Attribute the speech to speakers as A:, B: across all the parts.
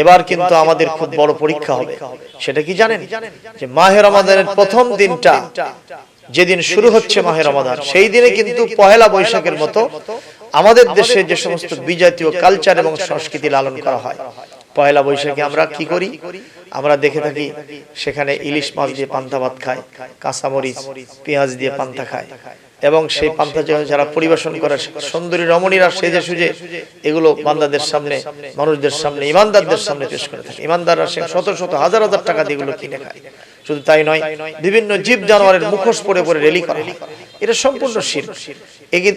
A: এবার কিন্তু আমাদের খুব বড় পরীক্ষা হবে। সেটা কি জানেন? যে মাহের রমাদানের প্রথম দিনটা, যেদিন শুরু হচ্ছে মাহের রমাদান, সেই দিনে কিন্তু পহেলা বৈশাখের মতো আমাদের দেশে যে সমস্ত বিজাতীয় কালচার এবং সংস্কৃতি লালন করা হয় পয়লা বৈশাখে আমরা কি করি? আমরা দেখে থাকি সেখানে ইলিশ মাছ দিয়ে পান্তা ভাত খায়, কাঁচামরিচ, পেঁয়াজ দিয়ে পান্তা খায়। এবং সেই পান্থা যারা পরিবেশন করে সুন্দরী রমণীরা সেজে সুজে এগুলো বান্দাদের সামনে মানুষদের সামনে ইমানদারদের সামনে পেশ করে থাকে। ইমানদাররা সে শত শত হাজার হাজার টাকা দিয়ে এগুলো কিনে খায়। শুধু তাই নয়, বিভিন্ন জীব জানোয়ারের মুখোশ পরে পরে রেলি করা এটা সম্পূর্ণ শির।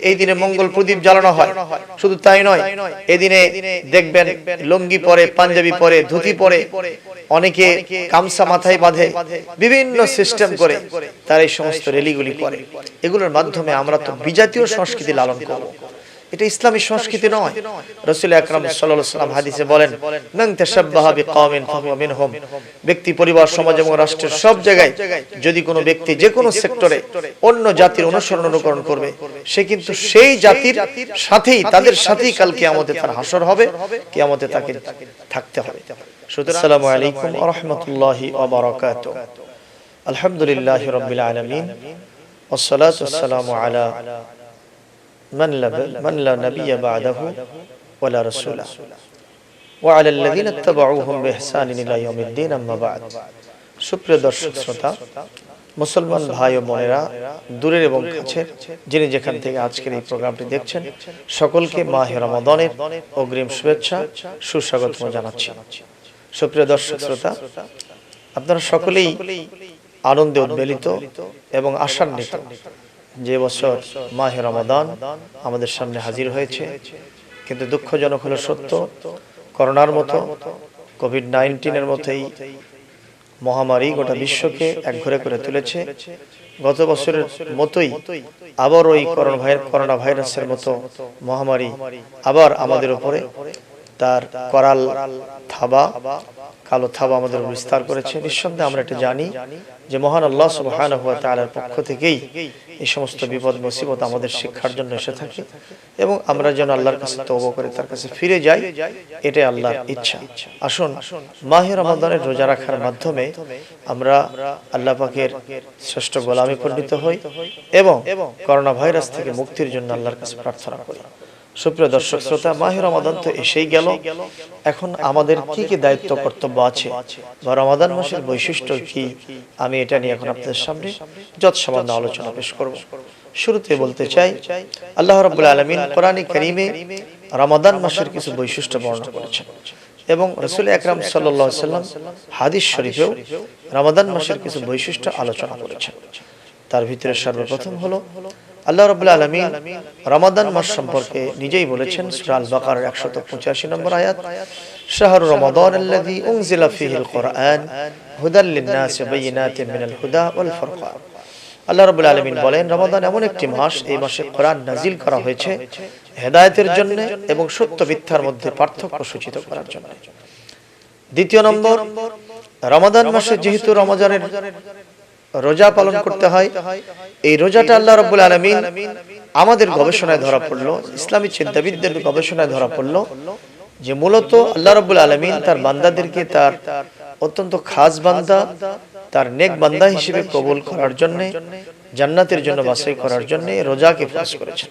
A: এই দিনে মঙ্গল প্রদীপ জ্বালানো হয়। শুধু তাই নয় এদিনে দেখবেন লুঙ্গি পরে, পাঞ্জাবি পরে, ধুতি পরে অনেকে গামছা মাথায় বাঁধে, বিভিন্ন সিস্টেম করে তারা এই সমস্ত রেলিগুলি করে। এগুলোর মাধ্যমে আমরা তো বিজাতীয় সংস্কৃতি লালন করব। এটা ইসলামী সংস্কৃতি নয় রসুল আকরাম সাল্লাল্লাহু সাল্লাম হাদিসে বলেন মান তাশাব্বাহা বিকাওমিন ফাহুয়া মিনহুম ব্যক্তি পরিবার সমাজ এবং রাষ্ট্রের সব জায়গায় যদি কোনো ব্যক্তি যে কোনো সেক্টরে অন্য জাতির অনুসরণ অনুকরণ করবে সে কিন্তু সেই জাতির সাথেই তাদের সাথেই কাল কিয়ামতে তার হাসর হবে কিয়ামতে তাকে থাকতে হবে সুতরাং আসসালামু আলাইকুম ওয়া রাহমাতুল্লাহি ওয়া বারাকাতুহু আলহামদুলিল্লাহি রাব্বিল আলামিন والصلاة والسلام على من لا من لا نبي بعده ولا رسول وعلى الذين اتبعوهم بإحسان إلى يوم الدين أما بعد সুপ্রিয় দর্শক শ্রোতা মুসলমান ভাই ও বোনেরা দূরের এবং কাছের যিনি যেখান থেকে আজকের এই প্রোগ্রামটি দেখছেন সকলকে মাহে রমাদনের অগ্রিম শুভেচ্ছা সুস্বাগত জানাচ্ছি সুপ্রিয় দর্শক শ্রোতা আপনারা সকলেই আনন্দে উদ্বেলিত এবং আশান্বিত যে বছর মাহে রমাদান আমাদের সামনে হাজির হয়েছে, কিন্তু দুঃখজনক হলো সত্য, করোনার মতো কোভিড নাইন্টিনের মতোই মহামারী গোটা বিশ্বকে একঘরে করে তুলেছে। গত বছরের মতোই আবার ওই করোনা করোনা ভাইরাসের মতো মহামারী আবার আমাদের উপরে তার করাল থাবা কালো থাবা আমাদের বিস্তার করেছে। নিঃসন্দেহে আমরা এটা জানি যে মহান আল্লাহ সুবহানাহু ওয়া তাআলার পক্ষ থেকেই এই সমস্ত বিপদ, মুসিবত আমাদের শিক্ষার জন্য এসে থাকে এবং আমরা যেন আল্লাহর কাছে তওবা করে তার কাছে ফিরে যাই, এটাই আল্লাহর ইচ্ছা। আসুন মাহের রমাদানের রোজা রাখার মাধ্যমে আমরা আল্লাহ পাকের শ্রেষ্ঠ গোলামে পরিণত হই এবং করোনা ভাইরাস থেকে মুক্তির জন্য আল্লাহর কাছে প্রার্থনা করি। সুপ্রিয় দর্শক শ্রোতা মাহে রমাদান তো এসেই গেল। এখন আমাদের কি কি দায়িত্ব কর্তব্য আছে। বা রমাদান মাসের বৈশিষ্ট্য কি? আমি এটা নিয়ে এখন আপনাদের সামনে যত সামান্য আলোচনা পেশ করব। শুরুতে বলতে চাই আল্লাহ রাব্বুল আলামিন কোরআনে কারীমে রমাদান মাসের কিছু বৈশিষ্ট্য বর্ণনা করেছেন। এবং রসুল সাল্লাল্লাহু আলাইহি সাল্লাম হাদিস শরীফেও রমাদান মাসের কিছু বৈশিষ্ট্য আলোচনা করেছেন। তার ভিতরে সর্বপ্রথম হলো আল্লাহ রাব্বুল আলামিন রমাদান মাস সম্পর্কে নিজেই বলেছেন সূরা আল বাকারার 185 নম্বর আয়াত শাহরু রমাদান আল্লাযী উনজিলা ফীহিল কুরআন হুদাল লিন-নাস মিনাল হুদা ওয়াল ফুরকান আল্লাহ রাব্বুল আলামিন বলেন রমাদান এমন একটি মাস এই মাসে কোরআন নাজিল করা হয়েছে হেদায়েতের জন্য এবং সত্য মিথ্যার মধ্যে পার্থক্য সূচিত করার জন্য। দ্বিতীয় নম্বর রমাদান মাসে যেহেতু রমজানের রোজা পালন করতে হয়। এই রোজাটা আল্লাহ রব আলমিন আমাদের গবেষণায় ধরা পড়ল ইসলামী চিন্তাবিদদের গবেষণায় ধরা পড়ল যে মূলত আল্লাহ রব আলমিন তার বান্দাদেরকে তার অত্যন্ত খাস বান্দা তার নেক বান্দা হিসেবে কবুল করার জন্যে জান্নাতের জন্য বাছাই করার জন্যে রোজাকে ফাঁস করেছেন।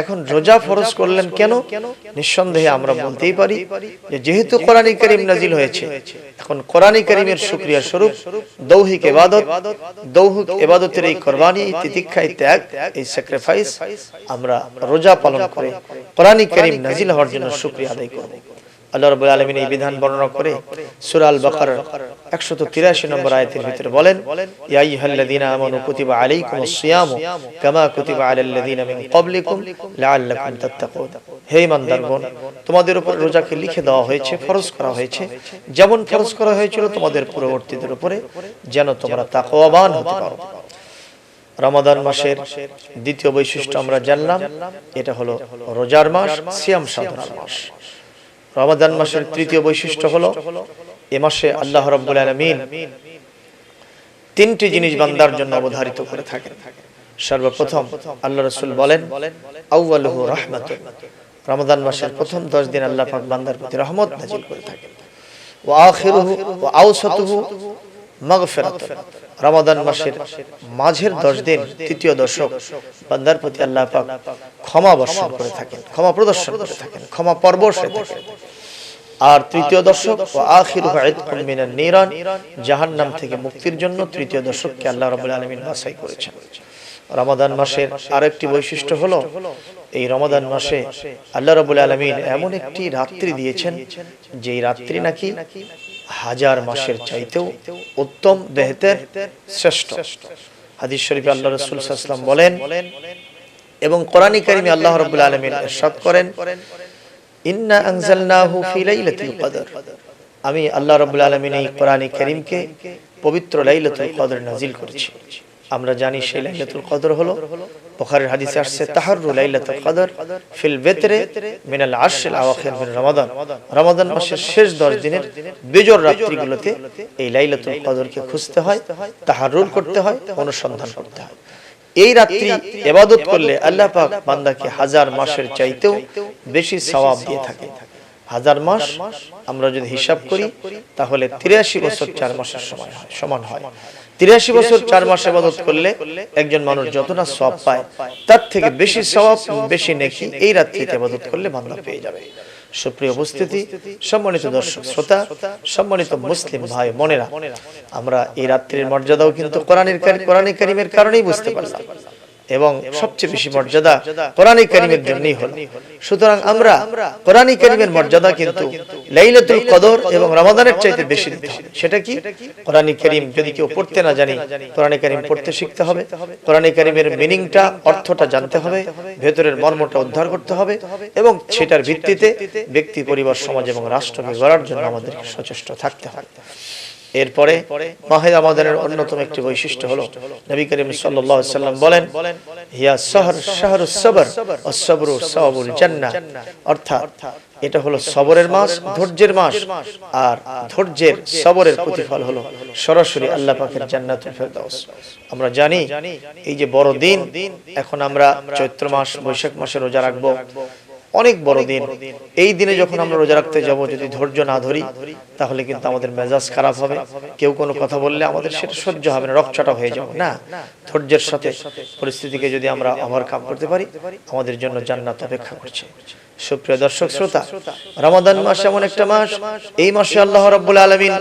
A: এখন রোজা ফরজ করলেন কেন? নিঃসন্দেহে আমরা বলতেই পারি যেহেতু কোরআনী করিম নাজিল হয়েছে, এখন কোরআনী করিমের সুক্রিয়া স্বরূপ দৌহিক এবাদত দৌহিক এবাদতের এই কোরবানি, তিতিক্ষায় ত্যাগ, এই স্যাক্রিফাইস আমরা রোজা পালন করে কোরআনী করিম নাজিল হওয়ার জন্য সুক্রিয়া আদায় করব। আল্লাহ রাব্বুল আলামিন এই বিধান বর্ণনা করে সূরা আল বাকারার 183 নম্বর আয়াতের ভিতরে বলেন আমানু মিন তোমাদের উপর রোজাকে লিখে দেওয়া হয়েছে, ফরজ করা হয়েছে। যেমন ফরজ করা হয়েছিল তোমাদের পূর্ববর্তীদের উপরে, যেন তোমরা তাকওয়াবান হতে পারো। রমাদান মাসের দ্বিতীয় বৈশিষ্ট্য আমরা জানলাম, এটা হলো রোজার মাস, সিয়াম সাধনার মাস। রমাদান মাসের তৃতীয় বৈশিষ্ট্য হলো এ মাসে আল্লাহ রব্বুল আলমিন তিনটি জিনিস বান্দার জন্য অবধারিত করে থাকেন। সর্বপ্রথম আল্লাহ রসুল বলেন, আউয়ালুহু রহমত রমাদান মাসের প্রথম 10 দিন আল্লাহ পাক বান্দার প্রতি রহমত নাজিল করে ও মাগফিরাতুন রমাদান মাসের মাঝের দশ দিন তৃতীয় দশক। বান্দার প্রতি আল্লাহ পাক ক্ষমা বর্ষণ করে থাকেন, ক্ষমা প্রদর্শন করে থাকেন, ক্ষমা থাকেন। আর তৃতীয় দশক ও আখির মিনান নিরান, জাহান্নাম থেকে মুক্তির জন্য তৃতীয় দশককে আল্লাহ রাব্বুল আলামিন বাছাই করেছেন। রমাদান মাসের আরেকটি বৈশিষ্ট্য হলো, এই রমাদান মাসে আল্লাহ রাব্বুল আলামিন এমন একটি রাত্রি দিয়েছেন, যেই রাত্রি নাকি হাজার মাসের চাইতেও উত্তম বেহতের শ্রেষ্ঠ। হাদিস শরীফ আল্লাহ রসুল সাল্লাম বলেন, এবং কোরআনী কারিমে আল্লাহ রবুল আলমীর সব করেন, ইন্না আনজালনাহু ফি কদর। আমি আল্লাহ রাব্বুল আলামিন এই কোরআনে কারীমকে পবিত্র লাইলাতুল কদর নাজিল করেছি। আমরা জানি সেই লাইলাতুল কদর হলো। বুখারীর হাদিসে আসছে তাহাররু লাইলাতুল কদর ফিল বিতরে মিনাল আশরিল আওয়াখির মিন রমাদান। রমাদান। মাসের শেষ 10 দিনের বেজর রাত্রিগুলোতে এই লাইলাতুল কদরকে খুঁজতে হয় তাহাররুল করতে হয় অনুসন্ধান করতে হয়। এই রাত্রি এবাদত করলে আল্লাহ পাক বান্দাকে হাজার মাসের চাইতেও বেশি সওয়াব দিয়ে থাকে। হাজার মাস আমরা যদি হিসাব করি তাহলে তিরাশি বছর চার মাসের সময় হয় সমান হয়। তিরাশি বছর চার মাস আবাদত করলে একজন মানুষ যত না সব পায় তার থেকে বেশি সব বেশি নেকি এই রাত্রিতে আবাদত করলে বান্দা পেয়ে যাবে। সুপ্রিয় উপস্থিতি সম্মানিত দর্শক শ্রোতা সম্মানিত মুসলিম ভাই মনেরা আমরা এই রাত্রির মর্যাদাও কিন্তু কোরআনের কোরআনে কারিমের কারণেই বুঝতে পারলাম। এবং সবচেয়ে বেশি মর্যাদা কোরআনী কারিমের জন্যই হলো। সুতরাং আমরা কোরআনী কারিমের মর্যাদা কিন্তু লাইলাতুল কদর এবং রমাদানের চাইতে বেশি দিতে হবে সেটা কি? কোরআনী কারিম যদি কেউ পড়তে না জানি কোরআনী কারিম পড়তে শিখতে হবে কোরআনী কারিমের মিনিংটা অর্থটা জানতে হবে ভেতরের মর্মটা উদ্ধার করতে হবে এবং সেটার ভিত্তিতে ব্যক্তি পরিবার সমাজ এবং রাষ্ট্রকে গড়ার জন্য আমাদেরকে সচেষ্ট থাকতে হবে। এরপরে মাহে রমাদানের অন্যতম একটি বৈশিষ্ট্য হলো, নবী করিম সাল্লাম বলেন, হিয়া শহর শাহরুস সবর সবরু জান্নাহ। অর্থাৎ এটা হলো সবরের মাস, ধৈর্যের মাস, আর ধৈর্যের সবরের প্রতিফল হলো সরাসরি আল্লাহ পাকের আমরা জানি, এই যে বড় দিন এখন আমরা চৈত্র মাস, বৈশাখ মাসে রোজা রাখব। অনেক বড় দিন। এই দিনে যখন আমরা রোজা রাখতে যাব যদি ধৈর্য না ধরি তাহলে কিন্তু আমাদের মেজাজ খারাপ হবে। কেউ কোনো কথা বললে আমাদের সেটা সহ্য হবে না রকচাটা হয়ে যাবে। না ধৈর্যের সাথে পরিস্থিতিকে যদি আমরা ওভারকাম করতে পারি আমাদের জন্য জান্নাত অপেক্ষা করছে। সুপ্রিয় দর্শক শ্রোতা রমাদান মাস এমন একটা মাস এই মাসে আল্লাহ রাব্বুল আলামিন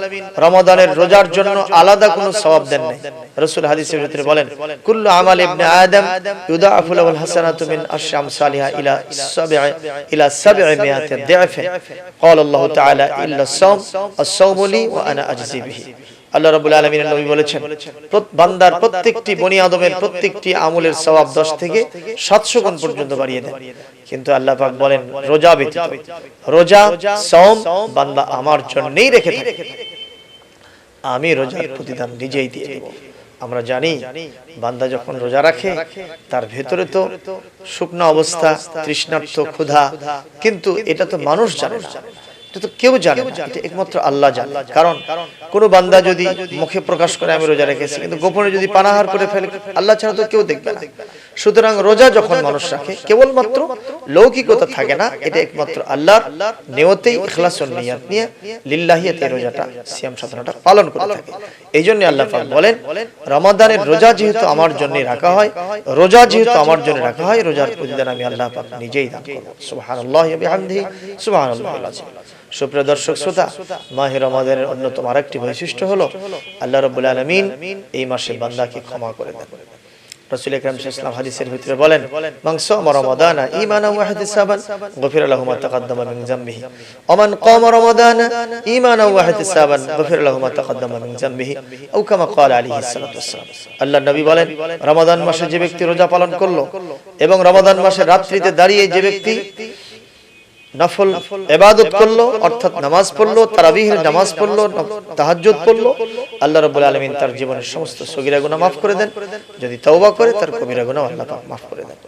A: রমাদানের রোজার জন্য আলাদা কোনো সওয়াব দেন নাই রাসূল হাদিসের ভিতরে বলেন কুল্লু আমাল ইবনে আদম ইউদাফু লাহুল হাসানাতু মিন আশআম সালিহা ইলা সাব'i ইলা সাব'i মিয়াতি দি'ফ قال الله تعالى الا الصوم الصوم لي وانا اجزي به আল্লাহ রাব্বুল আলামিনের নবী বলেছেন বান্দার প্রত্যেকটি বনি আদমের প্রত্যেকটি আমলের সওয়াব 10 থেকে 700 গুণ পর্যন্ত বাড়িয়ে দেন। কিন্তু আল্লাহ পাক বলেন, রোজা ব্যতীত, রোজা সওম বান্দা আমার জন্যই রেখে থাকে। আমি রোজার প্রতিদান নিজেই দিয়ে দেব। আমরা জানি, বান্দা যখন রোজা রাখে, তার ভেতরে তো শুকনো অবস্থা তৃষ্ণার্থ ক্ষুধা, কিন্তু এটা তো মানুষ জানে না। এটা তো কেউ জানে এটা একমাত্র আল্লাহ জানে। কারণ কোনো বান্দা যদি মুখে প্রকাশ করে আমি রোজা রেখেছি কিন্তু গোপনে যদি পানাহার করে ফেলে আল্লাহ ছাড়া তো কেউ দেখবে না। সুতরাং রোজা যখন মানুষ রাখে, কেবলমাত্র লৌকিকতা থাকে না, এটা একমাত্র আল্লাহর নিয়তেই ইখলাস নিয়াত নিয়ে লিল্লাহিয়াতে রোজাটা, সিয়াম সাধনাটা পালন করে থাকে। এই জন্য আল্লাহ পাক বলেন, রমাদানের রোজা যেহেতু আমার জন্য রাখা হয়, রোজা যেহেতু আমার জন্য রাখা হয়, রোজার প্রতিদান আমি আল্লাহ পাক নিজেই দান করব। সুবহানাল্লাহি ওয়া বিহামদিহি সুবহানাল্লাহিল আযীম সুপ্রিয় দর্শক, শ্রোতা, মাহে রমাদানের অন্যতম আরেকটি বৈশিষ্ট্য হলো, আল্লাহ রাব্বুল আলামিন এই মাসে বান্দাকে ক্ষমা করে দেন। রাসূল আকরাম সাল্লাল্লাহু হাদিসের ভিতরে বলেন রমাদানা ওয়া ইহতিসাবান গফির লাহু মা তাকাদ্দামা মিন যামবিহি ওমান মান রমাদানা ওয়া ইহতিসাবান গফির লাহু মা তাকাদ্দামা মিন যামবিহি আও কামা ক্বালা আলাইহিস সালাতু ওয়াসসালাম। আল্লাহর নবী বলেন, রমাদান মাসে যে ব্যক্তি রোজা পালন করল এবং রমাদান মাসে রাত্রিতে দাঁড়িয়ে যে ব্যক্তি নফল, ইবাদত করল, অর্থাৎ নামাজ পড়ল, তারাবিহের নামাজ পড়ল, তাহাজ্জুদ পড়ল, আল্লাহ আলামিন তার জীবনের সমস্ত সগীরা গুনাহ করে দেন। যদি তওবা করে, তার কবিরা গুনাহ আল্লাহ পাক করে দেন।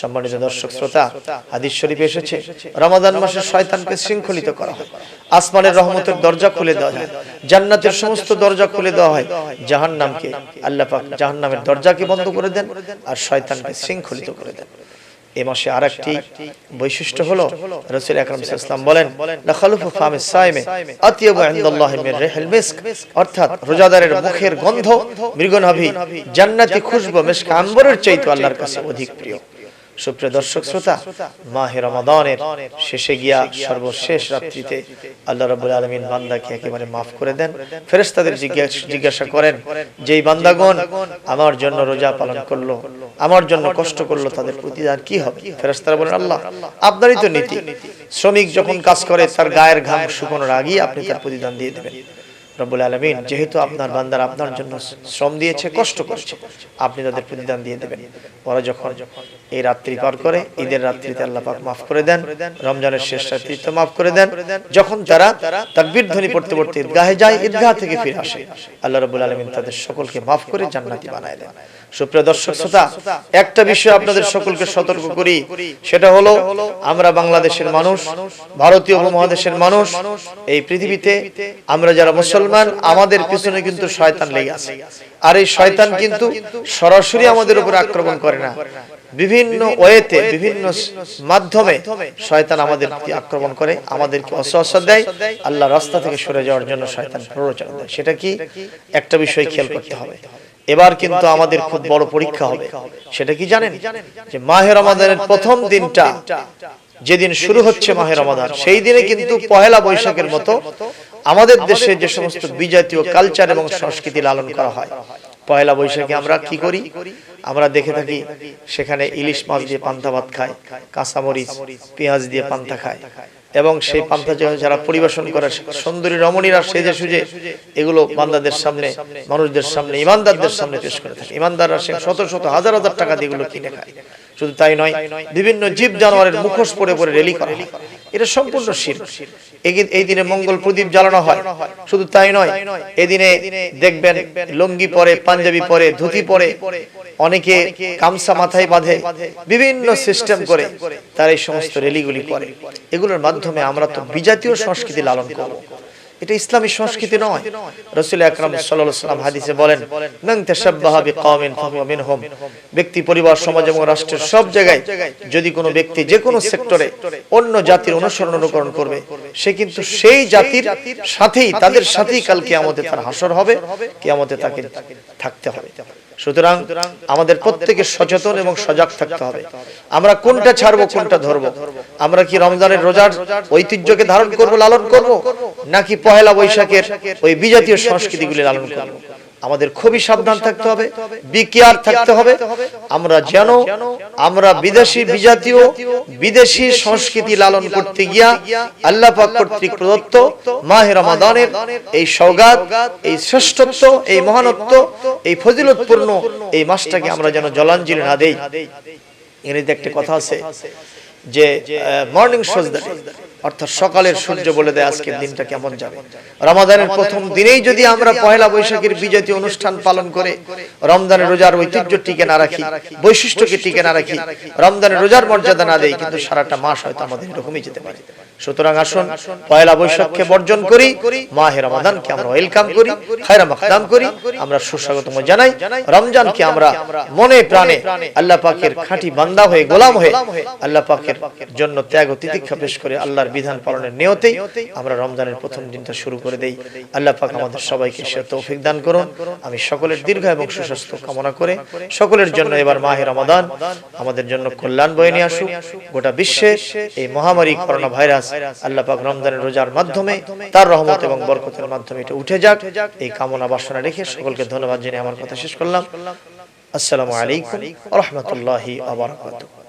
A: সম্মানিত দর্শক, শ্রোতা, হাদিস শরীফে এসেছে, রমাদান মাসে শয়তানকে শৃঙ্খলিত করা হয়। আসমানের রহমতের দরজা খুলে দেওয়া হয় জান্নাতের সমস্ত দরজা খুলে দেওয়া হয়। জাহান্নামকে আল্লাহ পাক জাহান্নামের দরজাকে বন্ধ করে দেন আর শয়তানকে শৃঙ্খলিত করে দেন। এই মাসে আর একটি বৈশিষ্ট্য হলো রসুল আকরম ইসলাম বলেন লা খালুফু সাইমে আতিয়াবু ইনদাল্লাহি মির রিহিল মিস্ক। অর্থাৎ রোজাদারের মুখের গন্ধ মৃগনাভি জান্নাতি খুশবু মিস্ক আম্বরের চাইতে আল্লাহর কাছে অধিক প্রিয়। সুপ্রিয় দর্শক শ্রোতা, মাহে রমাদানের শেষে গিয়া সর্বশেষ রাত্রিতে আল্লাহ রাব্বুল আলামিন বান্দাকে একেবারে মাফ করে দেন। ফেরেশতাদের জিজ্ঞাসা জিজ্ঞাসা করেন, যেই বান্দাগণ আমার জন্য রোজা পালন করল, আমার জন্য কষ্ট করল, তাদের প্রতিদান কি হবে? ফেরেশতারা বলেন, আল্লাহ আপনারই তো নীতি। শ্রমিক যখন কাজ করে, তার গায়ের ঘাম শুকানোর আগেই আপনি তার প্রতিদান দিয়ে দেবেন। রব্বুল আলমিন যেহেতু আপনার বান্দার আপনার জন্য শ্রম দিয়েছে, কষ্ট করছে, আপনি তাদের প্রতিদান দিয়ে দেবেন। ওরা যখন এই রাত্রি পার করে, ঈদের রাত্রিতে আল্লাহ পাক মাফ করে দেন, রমজানের শেষ রাত্রিতে মাফ করে দেন, যখন তারা তাকবীর ধ্বনি পড়তে পড়তে ঈদগাহে যায়, ঈদগাহ থেকে ফিরে আসে, আল্লাহ রব্বুল আলমিন তাদের সকলকে মাফ করে জান্নাতি বানায় দেন। সুপ্রিয় দর্শক শ্রোতা একটা বিষয় আপনাদের সকলকে সতর্ক করি সেটা হলো আমরা বাংলাদেশের মানুষ ভারতীয় উপমহাদেশের মানুষ এই পৃথিবীতে আমরা যারা মুসলমান আমাদের পিছনে কিন্তু শয়তান লেগে আছে। আর এই শয়তান কিন্তু সরাসরি আমাদের উপর আক্রমণ করে না। বিভিন্ন ওয়েতে বিভিন্ন মাধ্যমে শয়তান আমাদের আক্রমণ করে আমাদেরকে অসহসা দেয় আল্লাহ রাস্তা থেকে সরে যাওয়ার জন্য শয়তান প্ররোচনা দেয় সেটা কি? একটা বিষয় খেয়াল করতে হবে। এবার কিন্তু আমাদের খুব বড় পরীক্ষা হবে। সেটা কি জানেন? যে মাহের রমাদানের প্রথম দিনটা, যেদিন শুরু হচ্ছে মাহের রমাদান, সেই দিনে কিন্তু পহেলা বৈশাখের মতো আমাদের দেশে যে সমস্ত বিজাতীয় কালচার এবং সংস্কৃতি লালন করা হয়। পহেলা বৈশাখে আমরা কি করি? আমরা দেখে থাকি সেখানে ইলিশ মাছ দিয়ে পান্তা ভাত খায়, কাঁচামরিচ, পেঁয়াজ দিয়ে পান্তা খায়। এবং সেই পান্তা যারা পরিবেশন করে, সুন্দরী রমণীরা সেজে সুজে এগুলো বান্দাদের সামনে, মানুষদের সামনে, ইমানদারদের সামনে পেশ করে থাকে। ইমানদাররা সে শত শত, হাজার হাজার টাকা দিয়ে এগুলো কিনে খায়। শুধু তাই নয়, বিভিন্ন জীব জানোয়ারের মুখোশ পরে পরে রেলি করা এটা সম্পূর্ণ শির। এই দিনে মঙ্গল প্রদীপ জ্বালানো হয়। শুধু তাই নয়, এদিনে দেখবেন লঙ্গি পরে, পাঞ্জাবি পরে, ধুতি পরে অনেকে কামসা মাথায় বাঁধে বিভিন্ন সিস্টেম করে তার এই সমস্ত রেলিগুলি করে। এগুলোর মাধ্যমে আমরা তো বিজাতীয় সংস্কৃতি লালন করব। এটা ইসলামী সংস্কৃতি নয়। রসুল আকরাম আলাইহি হাদিসে বলেন ব্যক্তি পরিবার সমাজ এবং রাষ্ট্রের সব জায়গায় যদি কোনো ব্যক্তি যে কোনো সেক্টরে অন্য জাতির অনুসরণ অনুকরণ করবে সে কিন্তু সেই জাতির সাথেই তাদের সাথেই কাল কিয়ামতে তার হাসর হবে কিয়ামতে তাকে থাকতে হবে সুতরাং আমাদের প্রত্যেকের সচেতন এবং সজাগ থাকতে হবে। আমরা কোনটা ছাড়বো, কোনটা ধরবো? আমরা কি রমজানের রোজার ঐতিহ্যকে ধারণ করব, লালন করব? নাকি পহেলা বৈশাখের ওই বিজাতীয় সংস্কৃতিগুলি লালন করব? আমাদের খুবই সাবধান থাকতে হবে বিকেয়ার থাকতে হবে আমরা যেন আমরা বিদেশি বিজাতীয় বিদেশি সংস্কৃতি লালন করতে গিয়া আল্লাহ পাক কর্তৃক প্রদত্ত মাহে রমাদানের এই সৌগাত এই শ্রেষ্ঠত্ব এই মহানত্ব এই ফজিলতপূর্ণ এই মাসটাকে আমরা যেন জলাঞ্জলি না দেই। এর একটা কথা আছে যে মর্নিং সজদা অর্থাৎ সকালের সূর্য বলে দেয় আজকের দিনটা কেমন যাবে? রমাদানের প্রথম দিনেই যদি আমরা পয়লা বৈশাখের বিজয়ী অনুষ্ঠান পালন করে রমজানের রোজার ঐতিহ্য টিকে না রাখি বৈশিষ্ট্যকে টিকে না রাখি রমজানের রোজার মর্যাদা না দেই কিন্তু সারাটা মাস হয়তো আমাদের এরকমই যেতে পারে। সুতরাং আসুন পয়লা বৈশাখকে বর্জন করি মাহে রমাদানকে আমরা ওয়েলকাম করি খায়রা মাকদাম করি আমরা সুস্বাগতম জানাই রমজানকে আমরা মনে প্রাণে আল্লাহ পাকের খাঁটি বান্দা হয়ে গোলাম হয়ে আল্লাহ পাকের জন্য ত্যাগ ও তিতিক্ষা পেশ করে আল্লাহর বিধান পালনের নিয়তেই আমরা রমজানের প্রথম দিনটা শুরু করে দেই। আল্লাহ পাক আমাদের সবাইকে সে তৌফিক দান করুন। আমি সকলের দীর্ঘ এবং সুস্বাস্থ্য কামনা করে সকলের জন্য এবার মাহে রমাদান। আমাদের জন্য কল্যাণ বয়ে নিয়ে আসুক। গোটা বিশ্বে এই মহামারী করোনা ভাইরাস আল্লাহ পাক রমজানের রোজার মাধ্যমে তার রহমত এবং বরকতের মাধ্যমে এটা উঠে যাক। এই কামনা বাসনা রেখে সকলকে ধন্যবাদ জেনে আমার কথা শেষ করলাম। আসসালামু আলাইকুম রহমতুল্লাহি আবরাকাতুহ